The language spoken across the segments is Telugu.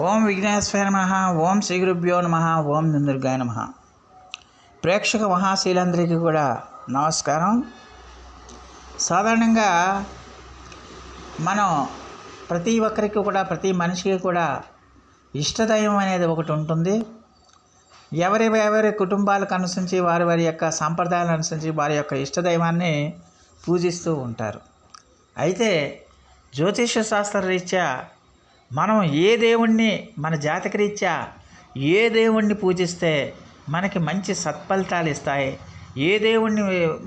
ఓం విఘ్నేశ్వర నమ ఓం శ్రీ గురుభ్యో నమ ఓం దుర్గాయ నమ. ప్రేక్షక మహాశీలందరికీ కూడా నమస్కారం. సాధారణంగా మనం ప్రతి ఒక్కరికి కూడా ప్రతి మనిషికి కూడా ఇష్టదైవం అనేది ఒకటి ఉంటుంది. ఎవరి ఎవరి కుటుంబాలకు అనుసరించి వారి వారి యొక్క సాంప్రదాయాలను అనుసరించి వారి యొక్క ఇష్టదైవాన్ని పూజిస్తూ ఉంటారు. అయితే జ్యోతిష శాస్త్ర రీత్యా మనం ఏ దేవుణ్ణి మన జాతకరీత్యా ఏ దేవుణ్ణి పూజిస్తే మనకి మంచి సత్ఫలితాలు ఇస్తాయి? ఏ దేవుణ్ణి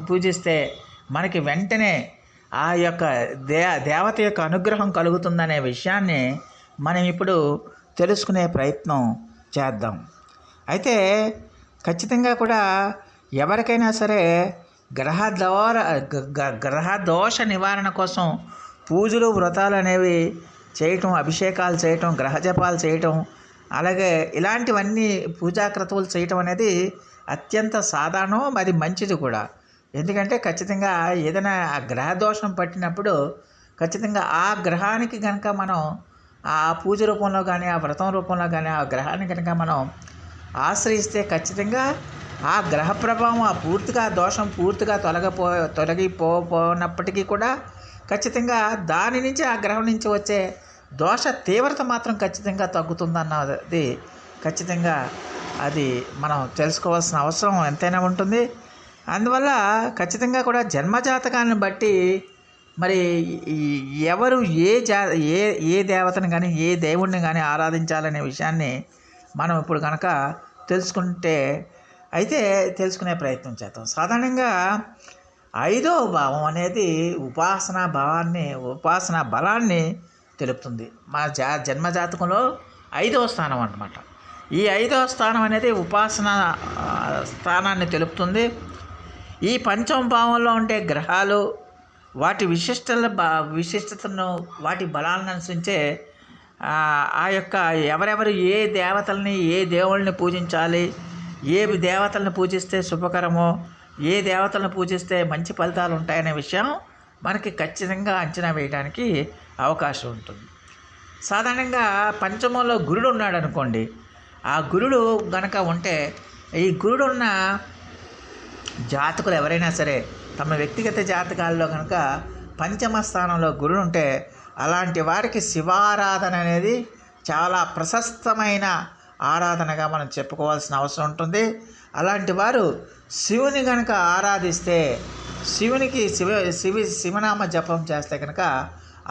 పూజిస్తే మనకి వెంటనే ఆ యొక్క దే దేవత యొక్క అనుగ్రహం కలుగుతుందనే విషయాన్ని మనం ఇప్పుడు తెలుసుకునే ప్రయత్నం చేద్దాం. అయితే ఖచ్చితంగా కూడా ఎవరికైనా సరే గ్రహ దోర గ్రహ దోష నివారణ కోసం పూజలు వ్రతాలు అనేవి చేయటం అభిషేకాలు చేయటం గ్రహజపాలు చేయటం అలాగే ఇలాంటివన్నీ పూజాక్రతువులు చేయటం అనేది అత్యంత సాధారణం మరి మంచిది కూడా. ఎందుకంటే ఖచ్చితంగా ఏదైనా ఆ గ్రహ దోషం పట్టినప్పుడు ఖచ్చితంగా ఆ గ్రహానికి కనుక మనం ఆ పూజ రూపంలో కానీ ఆ వ్రతం రూపంలో కానీ ఆ గ్రహాన్ని కనుక మనం ఆశ్రయిస్తే ఖచ్చితంగా ఆ గ్రహ ప్రభావం ఆ పూర్తిగా దోషం పూర్తిగా తొలగిపో తొలగిపోనప్పటికీ కూడా ఖచ్చితంగా దాని నుంచి ఆ గ్రహం నుంచి వచ్చే దోష తీవ్రత మాత్రం ఖచ్చితంగా తగ్గుతుందన్నది ఖచ్చితంగా అది మనం తెలుసుకోవాల్సిన అవసరం ఎంతైనా ఉంటుంది. అందువల్ల ఖచ్చితంగా కూడా జన్మజాతకాన్ని బట్టి మరి ఎవరు ఏ జా ఏ ఏ దేవతను కానీ ఏ దేవుణ్ణి కానీ ఆరాధించాలనే విషయాన్ని మనం ఇప్పుడు కనుక తెలుసుకుంటే అయితే తెలుసుకునే ప్రయత్నం చేద్దాం. సాధారణంగా ఐదో భావం అనేది ఉపాసనా భావాన్ని ఉపాసనా బలాన్ని తెలుపుతుంది. మా జా జన్మజాతకంలో ఐదవ స్థానం అన్నమాట. ఈ ఐదవ స్థానం అనేది ఉపాసన స్థానాన్ని తెలుపుతుంది. ఈ పంచమ భావంలో ఉండే గ్రహాలు వాటి విశిష్టల బ విశిష్టతను వాటి బలాలను అనుసరించే ఆ, ఆ యొక్క ఎవరెవరు ఏ దేవతల్ని ఏ దేవుళ్ళని పూజించాలి ఏ దేవతలను పూజిస్తే శుభకరమో ఏ దేవతలను పూజిస్తే మంచి ఫలితాలు ఉంటాయనే విషయం మనకి ఖచ్చితంగా అంచనా వేయడానికి అవకాశం ఉంటుంది. సాధారణంగా పంచమంలో గురుడు ఉన్నాడు అనుకోండి ఆ గురుడు గనక ఉంటే ఈ గురుడు ఉన్న జాతకులు ఎవరైనా సరే తమ వ్యక్తిగత జాతకాల్లో కనుక పంచమ స్థానంలో గురుడు ఉంటే అలాంటి వారికి శివారాధన అనేది చాలా ప్రశస్తమైన ఆరాధనగా మనం చెప్పుకోవాల్సిన అవసరం ఉంటుంది. అలాంటి వారు శివుని కనుక ఆరాధిస్తే శివునికి శివ శివి శివనామ జపం చేస్తే కనుక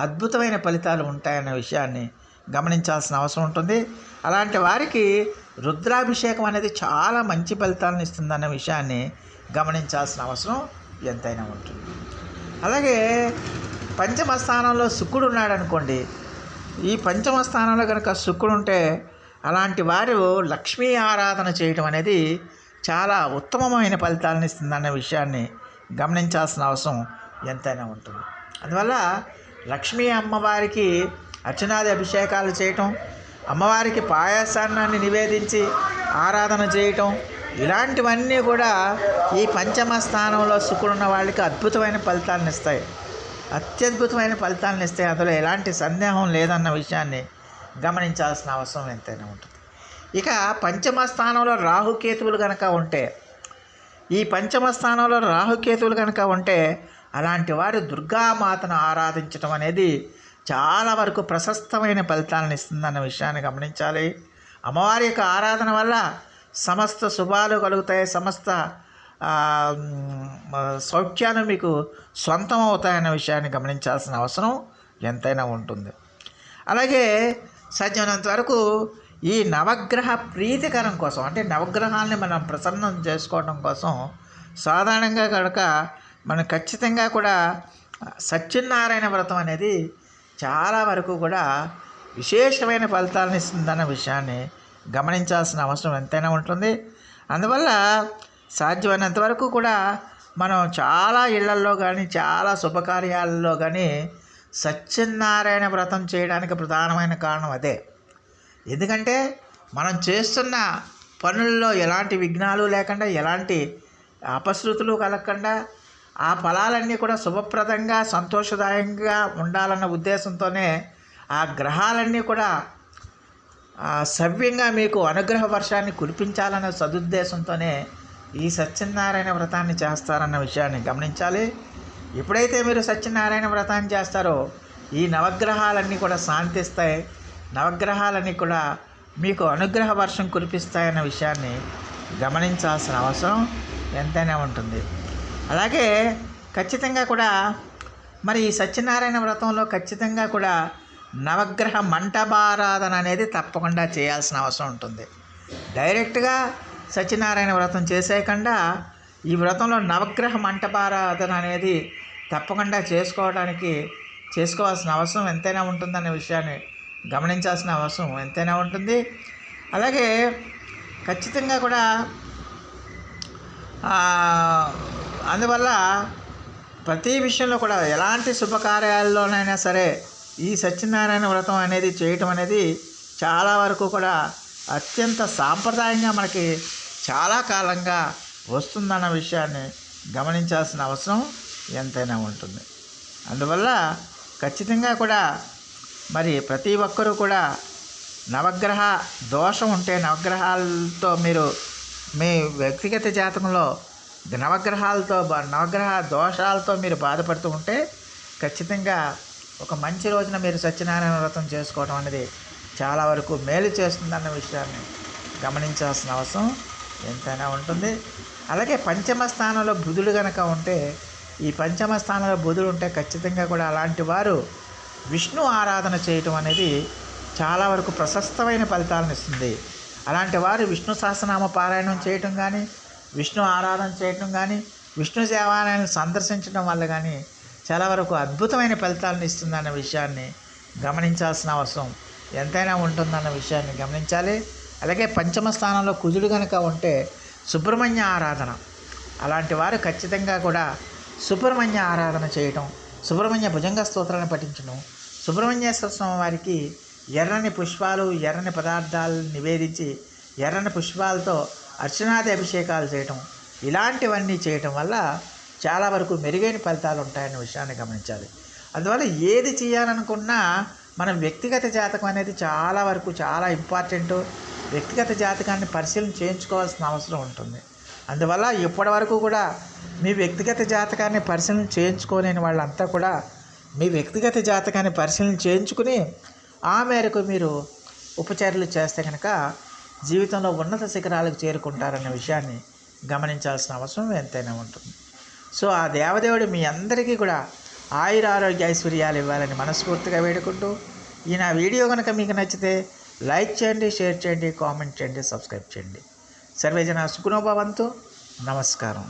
అద్భుతమైన ఫలితాలు ఉంటాయన్న విషయాన్ని గమనించాల్సిన అవసరం ఉంటుంది. అలాంటి వారికి రుద్రాభిషేకం అనేది చాలా మంచి ఫలితాలను ఇస్తుందన్న విషయాన్ని గమనించాల్సిన అవసరం ఎంతైనా ఉంటుంది. అలాగే పంచమ స్థానంలో శుక్రుడు ఉన్నాడు అనుకోండి. ఈ పంచమ స్థానంలో కనుక శుక్రుడు ఉంటే అలాంటి వారు లక్ష్మీ ఆరాధన చేయటం అనేది చాలా ఉత్తమమైన ఫలితాలను ఇస్తుందన్న విషయాన్ని గమనించాల్సిన అవసరం ఎంతైనా ఉంటుంది. అందువల్ల లక్ష్మీ అమ్మవారికి అర్చనాది అభిషేకాలు చేయటం అమ్మవారికి పాయాసాన్ని నివేదించి ఆరాధన చేయటం ఇలాంటివన్నీ కూడా ఈ పంచమ స్థానంలో శుక్రుడున్న వాళ్ళకి అద్భుతమైన ఫలితాలను ఇస్తాయి. అత్యద్భుతమైన ఫలితాలను ఇస్తాయి. అందులో ఎలాంటి సందేహం లేదన్న విషయాన్ని గమనించాల్సిన అవసరం ఎంతైనా ఉంటుంది. ఇక పంచమ స్థానంలో రాహుకేతువులు కనుక ఉంటే ఈ పంచమ స్థానంలో రాహుకేతువులు కనుక ఉంటే అలాంటి వారు దుర్గామాతను ఆరాధించటం అనేది చాలా వరకు ప్రశస్తమైన ఫలితాలను ఇస్తుందన్న విషయాన్ని గమనించాలి. అమ్మవారి యొక్క ఆరాధన వల్ల సమస్త శుభాలు కలుగుతాయి సమస్త సౌఖ్యాలు మీకు సొంతం అవుతాయన్న విషయాన్ని గమనించాల్సిన అవసరం ఎంతైనా ఉంటుంది. అలాగే సాధ్యమైనంత వరకు ఈ నవగ్రహ ప్రీతికరం కోసం అంటే నవగ్రహాలని మనం ప్రసన్నం చేసుకోవడం కోసం సాధారణంగా కనుక మనం ఖచ్చితంగా కూడా సత్యనారాయణ వ్రతం అనేది చాలా వరకు కూడా విశేషమైన ఫలితాలను ఇస్తుందన్న విషయాన్ని గమనించాల్సిన అవసరం ఎంతైనా ఉంటుంది. అందువల్ల సాధ్యమైనంత వరకు కూడా మనం చాలా ఇళ్ళల్లో కానీ చాలా శుభకార్యాలలో కానీ సత్యనారాయణ వ్రతం చేయడానికి ప్రధానమైన కారణం అదే. ఎందుకంటే మనం చేస్తున్న పనుల్లో ఎలాంటి విఘ్నాలు లేకుండా ఎలాంటి అపశృతులు కలగకుండా ఆ ఫలాలన్నీ కూడా శుభప్రదంగా సంతోషదాయంగా ఉండాలన్న ఉద్దేశంతోనే ఆ గ్రహాలన్నీ కూడా సవ్యంగా మీకు అనుగ్రహ వర్షాన్ని కురిపించాలన్న సదుద్దేశంతోనే ఈ సత్యనారాయణ వ్రతాన్ని చేస్తారన్న విషయాన్ని గమనించాలి. ఎప్పుడైతే మీరు సత్యనారాయణ వ్రతాన్ని చేస్తారో ఈ నవగ్రహాలన్నీ కూడా శాంతిస్తాయి. నవగ్రహాలన్నీ కూడా మీకు అనుగ్రహ వర్షం కురిపిస్తాయన్న విషయాన్ని గమనించాల్సిన అవసరం ఎంతైనా ఉంటుంది. అలాగే ఖచ్చితంగా కూడా మరి ఈ సత్యనారాయణ వ్రతంలో ఖచ్చితంగా కూడా నవగ్రహ మంటపారాధన అనేది తప్పకుండా చేయాల్సిన అవసరం ఉంటుంది. డైరెక్ట్గా సత్యనారాయణ వ్రతం చేసేయకుండా ఈ వ్రతంలో నవగ్రహ మంటపారాధన అనేది తప్పకుండా చేసుకోవడానికి చేసుకోవాల్సిన అవసరం ఎంతైనా ఉంటుందనే విషయాన్ని గమనించాల్సిన అవసరం ఎంతైనా ఉంటుంది. అలాగే ఖచ్చితంగా కూడా అందువల్ల ప్రతి విషయంలో కూడా ఎలాంటి శుభకార్యాల్లోనైనా సరే ఈ సత్యనారాయణ వ్రతం అనేది చేయటం అనేది చాలా వరకు కూడా అత్యంత సాంప్రదాయంగా మనకి చాలా కాలంగా వస్తుందన్న విషయాన్ని గమనించాల్సిన అవసరం ఎంతైనా ఉంటుంది. అందువల్ల ఖచ్చితంగా కూడా మరి ప్రతి ఒక్కరూ కూడా నవగ్రహ దోషం ఉంటే నవగ్రహాలతో మీరు మీ వ్యక్తిగత జాతకంలో నవగ్రహాలతో బా- నవగ్రహ దోషాలతో మీరు బాధపడుతూ ఉంటే ఖచ్చితంగా ఒక మంచి రోజున మీరు సత్యనారాయణ వ్రతం చేసుకోవడం అనేది చాలా వరకు మేలు చేస్తుందన్న విషయాన్ని గమనించాల్సిన అవసరం ఎంతైనా ఉంటుంది. అలాగే పంచమ స్థానంలో బుధుడు కనుక ఉంటే ఈ పంచమ స్థానంలో బుధుడు ఉంటే ఖచ్చితంగా కూడా అలాంటి వారు విష్ణు ఆరాధన చేయటం అనేది చాలా వరకు ప్రశస్తమైన ఫలితాలను ఇస్తుంది. అలాంటి వారు విష్ణు సహస్రనామ పారాయణం చేయటం కానీ విష్ణు ఆరాధన చేయటం కానీ విష్ణు దేవాలయాన్ని సందర్శించడం వల్ల కానీ చాలా వరకు అద్భుతమైన ఫలితాలను ఇస్తుందన్న విషయాన్ని గమనించాల్సిన అవసరం. ఎంతైనా ఉంటుందన్న విషయాన్ని గమనించాలి. అలాగే పంచమ స్థానంలో కుజుడు కనుక ఉంటే సుబ్రహ్మణ్య ఆరాధన. అలాంటి వారు ఖచ్చితంగా కూడా సుబ్రహ్మణ్య ఆరాధన చేయటం సుబ్రహ్మణ్య భుజంగ స్తోత్రాన్ని పఠించడం సుబ్రహ్మణ్యేశ్వర స్వామి వారికి ఎర్రని పుష్పాలు ఎర్రని పదార్థాలు నివేదించి ఎర్రని పుష్పాలతో అర్చనాది అభిషేకాలు చేయటం ఇలాంటివన్నీ చేయటం వల్ల చాలా వరకు మెరుగైన ఫలితాలు ఉంటాయనే విషయాన్ని గమనించాలి. అందువల్ల ఏది చేయాలనుకున్నా మనం వ్యక్తిగత జాతకం అనేది చాలా వరకు చాలా ఇంపార్టెంట్ వ్యక్తిగత జాతకాన్ని పరిశీలన చేయించుకోవాల్సిన అవసరం ఉంటుంది. అందువల్ల ఇప్పటి వరకు కూడా మీ వ్యక్తిగత జాతకాన్ని పరిశీలన చేయించుకోలేని వాళ్ళంతా కూడా మీ వ్యక్తిగత జాతకాన్ని పరిశీలన చేయించుకుని ఆ మేరకు మీరు ఉపచర్యలు చేస్తే కనుక జీవితంలో ఉన్నత శిఖరాలకు చేరుకుంటారన్న విషయాన్ని గమనించాల్సిన అవసరం ఎంతైనా ఉంటుంది. సో ఆ దేవదేవుడు మీ అందరికీ కూడా ఆయుర ఆరోగ్య ఐశ్వర్యాలు ఇవ్వాలని మనస్ఫూర్తిగా వేడుకుంటూ ఈ నా వీడియో కనుక మీకు నచ్చితే లైక్ చేయండి షేర్ చేయండి కామెంట్ చేయండి సబ్స్క్రైబ్ చేయండి. సర్వేజన సుఖనోభవంతో నమస్కారం.